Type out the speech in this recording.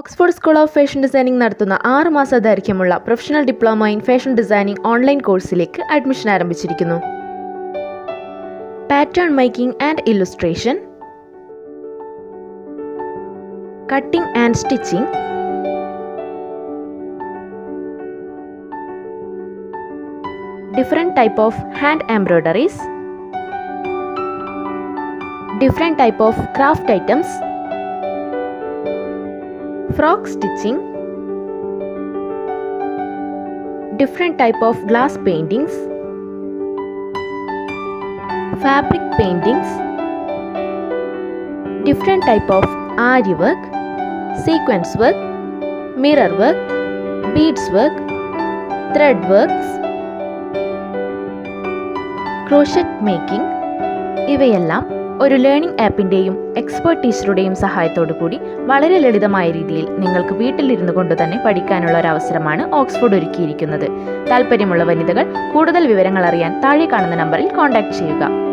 Oxford school of fashion designing നടത്തുന്ന ആറ് മാസ ദൈർഘ്യമുള്ള professional diploma in fashion designing online കോഴ്സിലേക്ക് അഡ്മിഷൻ ആരംഭിച്ചിരിക്കുന്നു. Pattern making and illustration. Cutting and stitching. Different type of hand embroideries. Different type of craft items. Crocheting, stitching, different type of glass paintings, fabric paintings, different type of aari work, sequence work, mirror work, beads work, thread works, crochet making, ഇവയെല്ലാം ഒരു learning ആപ്പിന്റെയും expert ടീച്ചറുടെയും സഹായത്തോടു കൂടി വളരെ ലളിതമായ രീതിയിൽ നിങ്ങൾക്ക് വീട്ടിലിരുന്നു കൊണ്ട് തന്നെ പഠിക്കാനുള്ള ഒരു അവസരമാണ് ഓക്സ്ഫോർഡ് ഒരുക്കിയിരിക്കുന്നത്. താല്പര്യമുള്ള വനിതകൾ കൂടുതൽ വിവരങ്ങൾ അറിയാൻ താഴെ കാണുന്ന നമ്പറിൽ കോൺടാക്ട് ചെയ്യുക.